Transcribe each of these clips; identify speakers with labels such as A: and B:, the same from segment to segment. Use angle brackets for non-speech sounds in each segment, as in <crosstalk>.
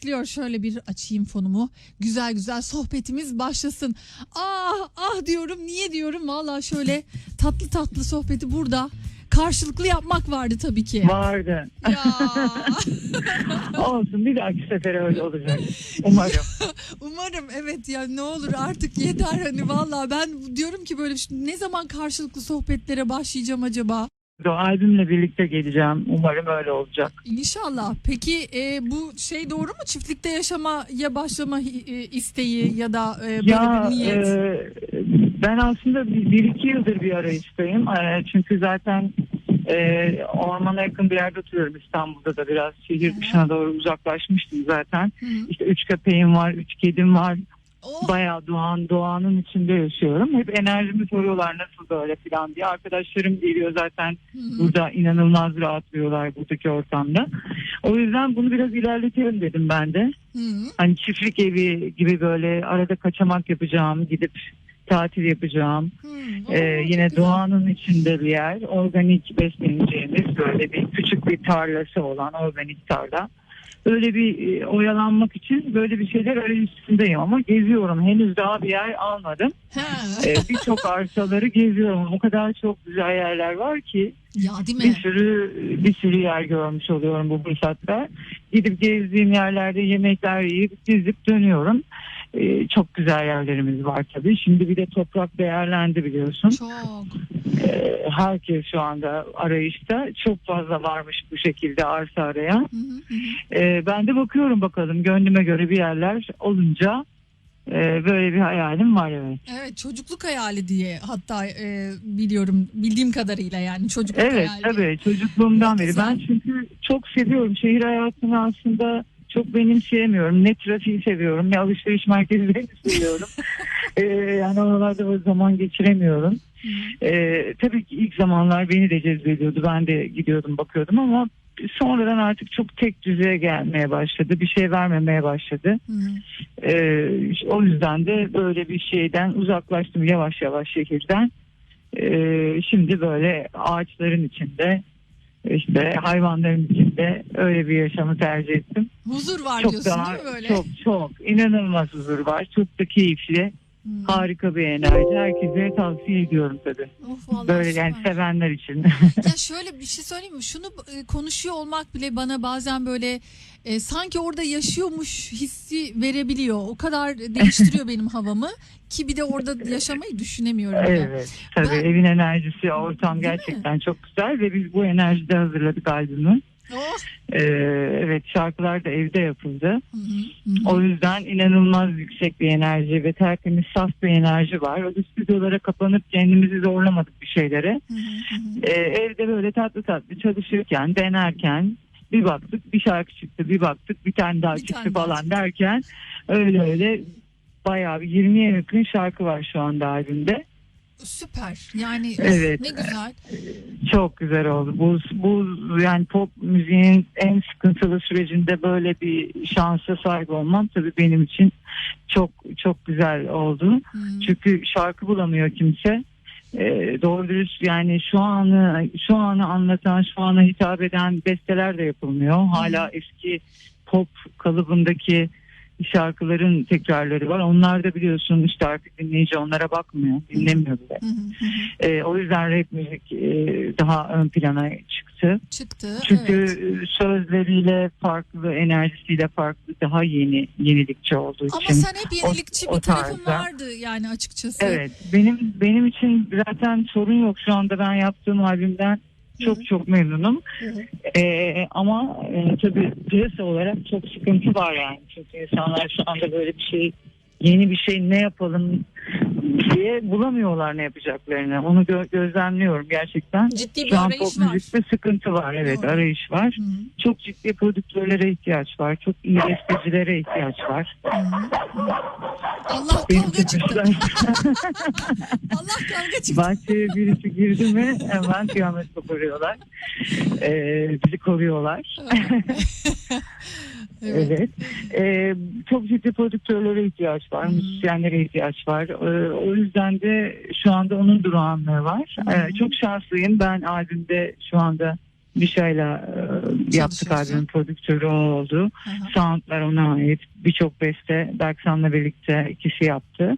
A: bekliyor. Şöyle bir açayım fonumu. Güzel güzel sohbetimiz başlasın. Ah ah diyorum. Niye diyorum? Valla şöyle tatlı tatlı sohbeti burada. Karşılıklı yapmak vardı tabii ki.
B: Vardı.
A: Ya <laughs>
B: Olsun bir dahaki sefere öyle olacak. Umarım. <laughs>
A: umarım evet ya ne olur artık yeter hani valla ben diyorum ki böyle ne zaman karşılıklı sohbetlere başlayacağım acaba?
B: O albümle birlikte geleceğim. Umarım öyle olacak.
A: İnşallah. Peki e, bu şey doğru mu? Çiftlikte yaşamaya başlama e, isteği ya da e, böyle
B: Ya
A: bir niyet?
B: e, ben aslında bir, bir iki yıldır bir arayıştayım. E, çünkü zaten e, ormana yakın bir yerde oturuyorum İstanbul'da da biraz şehir dışına doğru uzaklaşmıştım zaten.
A: Hı.
B: İşte üç köpeğim var, üç kedim var.
A: Oh,
B: Bayağı doğan doğanın içinde yaşıyorum. Hep enerjimi soruyorlar nasıl böyle falan diye. Arkadaşlarım geliyor zaten
A: hı hı.
B: burada inanılmaz rahatlıyorlar buradaki ortamda. O yüzden bunu biraz ilerletelim dedim ben de.
A: Hı hı.
B: Hani çiftlik evi gibi böyle arada kaçamak yapacağım, gidip tatil yapacağım.
A: Hı.
B: Ee, yine doğanın içinde bir yer. Organik besleneceğimiz böyle bir küçük bir tarlası olan organik tarla. Böyle bir e, oyalanmak için böyle bir şeyler arayışındayım ama geziyorum. Henüz daha bir yer almadım. Ee, Birçok arsaları geziyorum. O kadar çok güzel yerler var ki
A: Ya değil
B: bir
A: mi?
B: sürü bir sürü yer görmüş oluyorum bu fırsatta. Gidip gezdiğim yerlerde yemekler yiyip gezip dönüyorum. Ee, çok güzel yerlerimiz var tabii. Şimdi bir de toprak değerlendi biliyorsun.
A: Çok.
B: Ee, herkes şu anda arayışta. Çok fazla varmış bu şekilde arsa arayan.
A: Hı hı.
B: Ee, ben de bakıyorum bakalım gönlüme göre bir yerler olunca e, böyle bir hayalim var evet.
A: Evet çocukluk hayali diye hatta e, biliyorum bildiğim kadarıyla yani çocukluk
B: Evet
A: hayali.
B: tabii çocukluğumdan beri. Ben çünkü çok seviyorum. Şehir hayatını aslında çok benimseyemiyorum. Ne trafiği seviyorum ne alışveriş merkezlerini <laughs> seviyorum. ee, yani oralarda zaman geçiremiyorum. Ee, tabii ki ilk zamanlar beni de cezbediyordu. Ben de gidiyordum bakıyordum ama sonradan artık çok tek düzeye gelmeye başladı. Bir şey vermemeye başladı. Ee, o yüzden de böyle bir şeyden uzaklaştım yavaş yavaş şehirden. Ee, şimdi böyle ağaçların içinde işte hayvanların içinde öyle bir yaşamı tercih ettim.
A: Huzur var
B: çok
A: diyorsun
B: daha
A: değil mi böyle?
B: çok çok inanılmaz huzur var. Çok da keyifli.
A: Hı.
B: Harika bir enerji. Herkese tavsiye ediyorum tabii.
A: Of,
B: Böyle yani
A: süper.
B: sevenler için. <laughs>
A: Ya <laughs> şöyle bir şey söyleyeyim mi? Şunu e, konuşuyor olmak bile bana bazen böyle e, sanki orada yaşıyormuş hissi verebiliyor. O kadar değiştiriyor benim havamı ki bir de orada yaşamayı düşünemiyorum.
B: evet tabii
A: Ben-
B: evin enerjisi, ortam
A: Değil mi?
B: gerçekten çok güzel ve biz bu enerjide hazırladık albümü. Ee, evet şarkılar da evde yapıldı.
A: Hı hı.
B: O yüzden inanılmaz yüksek bir enerji ve tertemiz saf bir enerji var. O da stüdyolara kapanıp kendimizi zorlamadık bir şeylere.
A: Hı hı.
B: Ee, evde böyle tatlı tatlı çalışırken, denerken bir baktık bir şarkı çıktı, bir baktık bir tane daha
A: Bir
B: çıktı
A: tane
B: falan
A: çıktı.
B: derken öyle öyle bayağı bir 20'ye yakın şarkı var şu anda albümde.
A: Süper. Yani
B: Evet.
A: ne güzel.
B: Çok güzel oldu. Bu, bu yani pop müziğin en sıkıntılı sürecinde böyle bir şansa sahip olmam tabii benim için çok çok güzel oldu.
A: Hı.
B: Çünkü şarkı bulamıyor kimse. Ee, doğru dürüst yani şu anı şu anı anlatan, şu ana hitap eden besteler de yapılmıyor. Hala eski pop kalıbındaki şarkıların tekrarları var. Onlar da biliyorsun işte artık dinleyici onlara bakmıyor, dinlemiyor bile.
A: Hı hı.
B: Ee, o yüzden rap müzik e, daha ön plana çıktı.
A: Çıktı.
B: Çünkü
A: evet.
B: e, sözleriyle farklı, enerjisiyle farklı, daha yeni, yenilikçi olduğu
A: Ama
B: için.
A: sen hep yenilikçi
B: o
A: bir tarafın
B: tarzda.
A: vardı yani açıkçası.
B: Evet, benim benim için zaten sorun yok şu anda ben yaptığım albümden çok çok memnunum.
A: Hı hı.
B: Ee, ama e, tabii piyasa olarak çok sıkıntı var yani. Çünkü insanlar şu anda böyle bir şey yeni bir şey ne yapalım diye bulamıyorlar ne yapacaklarını. Onu gö- gözlemliyorum gerçekten.
A: Ciddi bir
B: Şu an pop
A: arayış var.
B: müzikte sıkıntı var. Evet
A: Doğru.
B: arayış var.
A: Hı hı.
B: Çok ciddi prodüktörlere ihtiyaç var. Çok iyi bestecilere ihtiyaç var.
A: Hı hı. Allah
B: Benim
A: kavga çıktı. <laughs> Allah kavga çıktı.
B: Bahçeye birisi girdi mi hemen kıyamet koparıyorlar. Ee, bizi koruyorlar. <laughs>
A: evet.
B: Evet. Ee, çok ciddi prodüktörlere ihtiyaç var,
A: Hmm.
B: müzisyenlere ihtiyaç var. Ee, o yüzden de şu anda onun durağanlığı var.
A: Hmm.
B: Ee, çok şanslıyım. Ben albümde şu anda Bişa'yla e, yaptık albümün prodüktörü o oldu.
A: Aha.
B: Soundlar ona ait. Birçok beste Berksan'la birlikte kişi yaptı.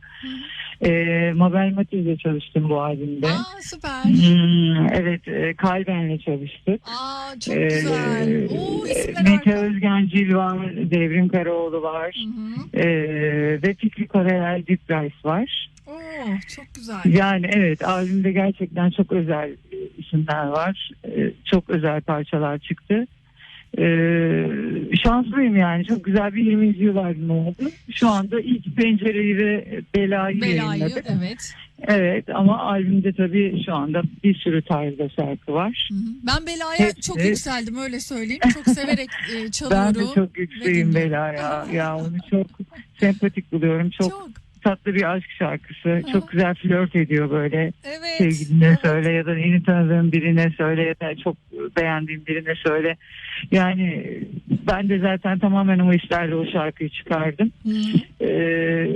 B: E, Mabel Matiz'le çalıştım bu albümde.
A: Aa süper.
B: Hmm, evet, e, Kalben'le çalıştık.
A: Aa çok
B: Ee,
A: güzel. Oo isimler
B: Mete. Özgencil var, Devrim Karaoğlu var.
A: Hı hı.
B: Ee, ve Fikri Karayel Deep Rice var.
A: Oo çok güzel.
B: Yani evet albümde gerçekten çok özel e, isimler var. Ee, çok özel parçalar çıktı. Ee, şanslıyım yani çok güzel bir 20. yıl albümü oldu. Şu anda ilk pencereyi ve belayı,
A: Belayı
B: yayınladık.
A: evet.
B: Evet ama albümde tabii şu anda bir sürü tarzda şarkı var.
A: Hı hı. Ben Bela'ya
B: Hepsi-
A: çok yükseldim öyle söyleyeyim. Çok severek e,
B: Ben
A: çalıyorum.
B: de çok yükseğim. Bela'ya. Ya onu çok sempatik buluyorum. Çok,
A: Çok.
B: Tatlı bir aşk şarkısı.
A: Aha.
B: Çok güzel flört ediyor böyle.
A: Evet.
B: Sevgiline
A: Evet.
B: söyle ya da yeni tanıdığın birine söyle ya da çok beğendiğin birine söyle. Yani ben de zaten tamamen o işlerle o şarkıyı çıkardım.
A: Hı.
B: Ee,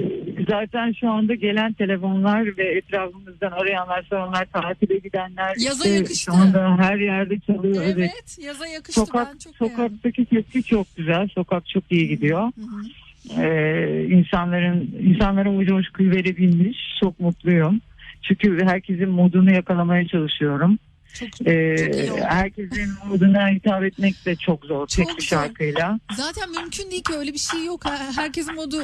B: zaten şu anda gelen telefonlar ve etrafımızdan arayanlar, soranlar, tatile gidenler.
A: Yaza
B: işte
A: yakıştı.
B: Şu anda her yerde çalıyor. Evet.
A: Evet. Yaza yakıştı
B: Sokak,
A: ben çok beğendim.
B: sokaktaki tepki çok güzel. Sokak çok iyi gidiyor.
A: Hı hı.
B: Ee, insanların insanlara o coşkuyu verebilmiş. Çok mutluyum. Çünkü herkesin modunu yakalamaya çalışıyorum.
A: Çok,
B: Ee,
A: Çok iyi oldu.
B: herkesin moduna hitap etmek de çok zor
A: Çok
B: tek bir şarkıyla.
A: zaten mümkün değil ki öyle bir şey yok. Her- Herkesin modu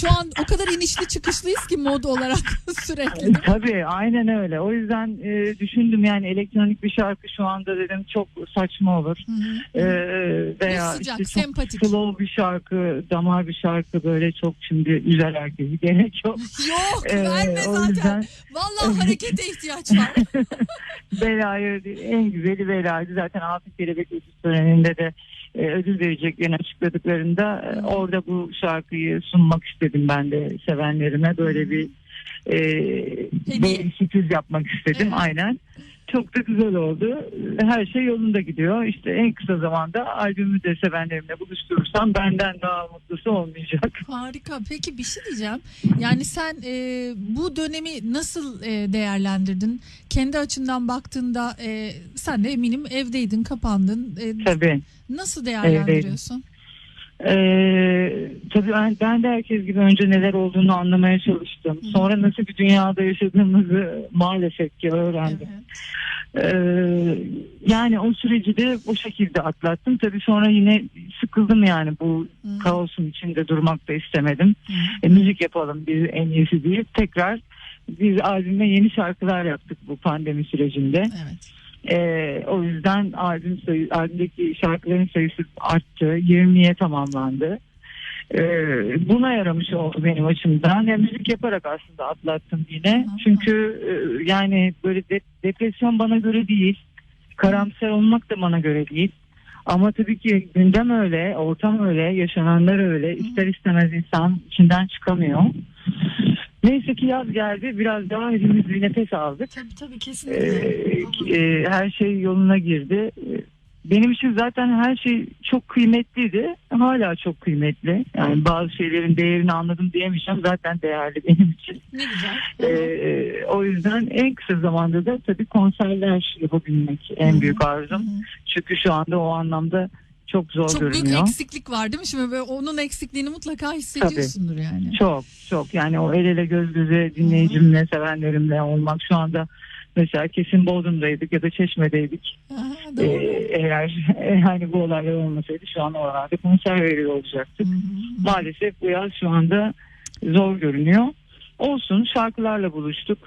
A: şu an o kadar inişli çıkışlıyız ki mod olarak <laughs> sürekli.
B: Tabii aynen öyle. O yüzden e, düşündüm yani elektronik bir şarkı şu anda dedim çok saçma olur.
A: Hı hı.
B: Ee, veya
A: sıcak,
B: işte çok
A: sempatik.
B: slow bir şarkı, damar bir şarkı böyle çok şimdi güzel herkesi gerek yok. <laughs>
A: Yok
B: Ee,
A: verme
B: o
A: zaten.
B: yüzden
A: Vallahi harekete ihtiyaç var. <laughs>
B: belayı en güzeli belaydı. Zaten Altın Kelebek Ödül töreninde de e, ödül vereceklerini açıkladıklarında e, orada bu şarkıyı sunmak istedim ben de sevenlerime. Böyle bir e, bir sürpriz yapmak istedim
A: Evet.
B: aynen. Çok da güzel oldu. Her şey yolunda gidiyor. İşte en kısa zamanda albümü de sevenlerimle buluşturursam benden daha mutlusu olmayacak. <laughs>
A: Harika. Peki bir şey diyeceğim. Yani sen e, bu dönemi nasıl e, değerlendirdin? Kendi açından baktığında e, sen de eminim evdeydin, kapandın. E,
B: Tabii.
A: nasıl değerlendiriyorsun?
B: Ee, tabii ben, ben de herkes gibi önce neler olduğunu anlamaya çalıştım. Sonra nasıl bir dünyada yaşadığımızı maalesef ki öğrendim.
A: Evet.
B: Ee, yani o süreci de o şekilde atlattım. Tabii sonra yine sıkıldım yani bu
A: Hı.
B: kaosun içinde durmak da istemedim.
A: Hı.
B: E, müzik yapalım biz en iyisi deyip tekrar biz albüme yeni şarkılar yaptık bu pandemi sürecinde.
A: Evet.
B: Ee, o yüzden albüm sayı, albümdeki şarkıların sayısı arttı. 20'ye tamamlandı. Ee, buna yaramış oldu benim açımdan. Ya, müzik yaparak aslında atlattım yine.
A: Hı hı.
B: Çünkü e, yani böyle de- depresyon bana göre değil. Karamsar olmak da bana göre değil. Ama tabii ki gündem öyle, ortam öyle, yaşananlar öyle. İster istemez insan içinden çıkamıyor. Neyse ki yaz geldi. Biraz daha hepimiz bir nefes aldık.
A: Tabii tabii
B: Ee,
A: kesinlikle.
B: e, her şey yoluna girdi. Ee, Benim için zaten her şey çok kıymetliydi. Hala çok kıymetli. Yani bazı şeylerin değerini anladım diyemeyeceğim. Zaten değerli benim için.
A: ne güzel.
B: Ee, o yüzden en kısa zamanda da tabii konserler yapabilmek en büyük arzum. Çünkü şu anda o anlamda çok zor
A: Çok büyük
B: görünüyor.
A: eksiklik var değil mi? Şimdi böyle onun eksikliğini mutlaka hissediyorsundur yani.
B: Çok çok yani o el ele göz göze dinleyicimle sevenlerimle olmak şu anda mesela kesin Bodrum'daydık ya da Çeşme'deydik.
A: Aha,
B: Ee, eğer <laughs> yani bu olaylar olmasaydı şu an oralarda konser veriyor olacaktık.
A: Hı hı.
B: Maalesef bu yaz şu anda zor görünüyor. Olsun şarkılarla buluştuk.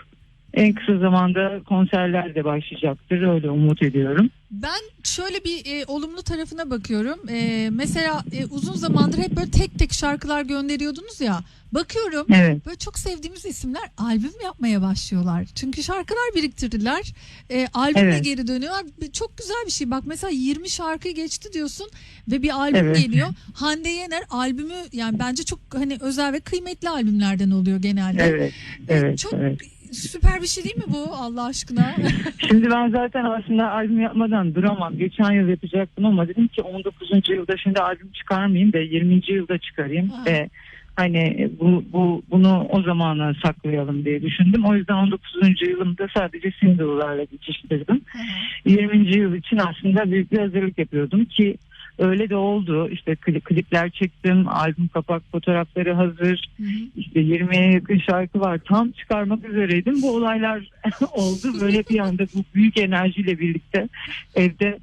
B: En kısa zamanda konserler de başlayacaktır. Öyle umut ediyorum.
A: Ben şöyle bir e, olumlu tarafına bakıyorum. E, mesela e, uzun zamandır hep böyle tek tek şarkılar gönderiyordunuz ya. Bakıyorum
B: Evet.
A: böyle çok sevdiğimiz isimler albüm yapmaya başlıyorlar. Çünkü şarkılar biriktirdiler. E, albümle
B: Evet.
A: geri dönüyorlar. Çok güzel bir şey. Bak mesela 20 şarkıyı geçti diyorsun ve bir albüm
B: Evet.
A: geliyor. <laughs> Hande Yener albümü yani bence çok hani özel ve kıymetli albümlerden oluyor genelde.
B: Evet.
A: E,
B: Evet.
A: çok
B: evet.
A: Süper bir şey değil mi bu Allah aşkına? <laughs>
B: Şimdi ben zaten aslında albüm yapmadan duramam. Geçen yıl yapacaktım ama dedim ki 19. yılda şimdi albüm çıkarmayayım da 20. yılda çıkarayım
A: Ha.
B: ve Hani bu, bu bunu o zamana saklayalım diye düşündüm. O yüzden 19. yılımda sadece single'larla geçiştirdim.
A: Hı hı.
B: 20. yıl için aslında büyük bir hazırlık yapıyordum ki öyle de oldu. İşte kli- klipler çektim, albüm kapak fotoğrafları hazır.
A: Hı hı.
B: İşte 20'ye yakın şarkı var. Tam çıkarmak üzereydim. Bu olaylar <laughs> oldu. Böyle bir anda bu büyük enerjiyle birlikte evde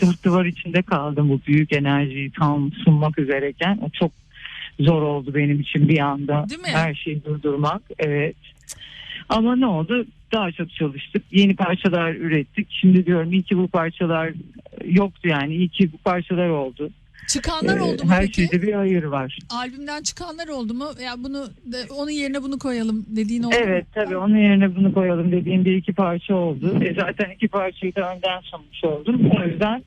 B: dört duvar içinde kaldım. Bu büyük enerjiyi tam sunmak üzereyken. O çok zor oldu benim için bir anda.
A: Değil mi?
B: Her şeyi durdurmak. Evet. Ama ne oldu? Daha çok çalıştık. Yeni parçalar ürettik. Şimdi diyorum iyi ki bu parçalar yoktu yani. İyi ki bu parçalar oldu.
A: Çıkanlar
B: Ee,
A: oldu mu
B: Her
A: peki?
B: şeyde bir hayır var.
A: Albümden çıkanlar oldu mu? Ya bunu de- onun yerine bunu koyalım dediğin oldu
B: Evet
A: mu?
B: tabii onun yerine bunu koyalım dediğim bir iki parça oldu. E, zaten iki parçayı da önden sunmuş oldum. O yüzden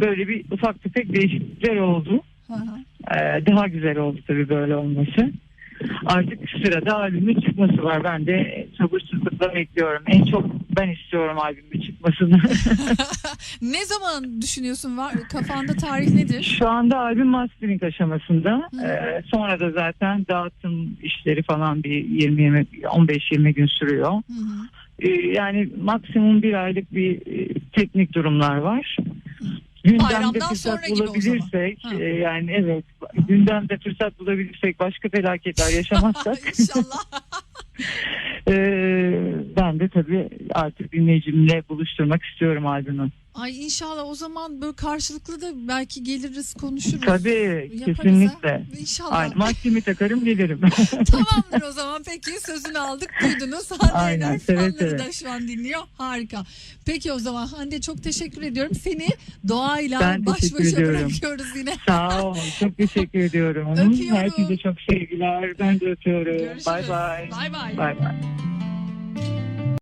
B: böyle bir ufak tefek değişiklikler oldu.
A: Hı hı.
B: E, daha güzel oldu tabii böyle olması. Artık sırada albümün çıkması var. Ben de sabırsızlıkla bekliyorum. En çok ben istiyorum albümün çıkmasını. <laughs>
A: ne zaman düşünüyorsun? Var kafanda tarih nedir?
B: Şu anda albüm mastering aşamasında.
A: Hı.
B: E, sonra da zaten dağıtım işleri falan bir 20 15-20 gün sürüyor.
A: Hı hı.
B: Ee, yani maksimum bir aylık bir e, teknik durumlar var. Gündemde fırsat bulabilirsek e, yani evet gündemde fırsat bulabilirsek başka felaketler yaşamazsak <laughs>
A: İnşallah. <laughs>
B: e, ben de tabii artık dinleyicimle buluşturmak istiyorum albümü.
A: Ay inşallah o zaman böyle karşılıklı da belki geliriz konuşuruz.
B: Tabii
A: Yaparız
B: kesinlikle.
A: ha. İnşallah.
B: Aynen, maskemi takarım gelirim. <laughs>
A: Tamamdır o zaman peki sözünü aldık duydunuz. Hande
B: Aynen,
A: Yener
B: seve
A: fanları
B: seve.
A: da şu an dinliyor. Harika. Peki o zaman Hande çok teşekkür ediyorum. Seni doğayla
B: Ben
A: baş başa
B: ediyorum.
A: bırakıyoruz yine.
B: Sağ ol. Çok teşekkür ediyorum. <laughs>
A: Öpüyorum.
B: Herkese çok sevgiler. Ben de öpüyorum. Bay bay.
A: Bay bay.
B: Bay bay.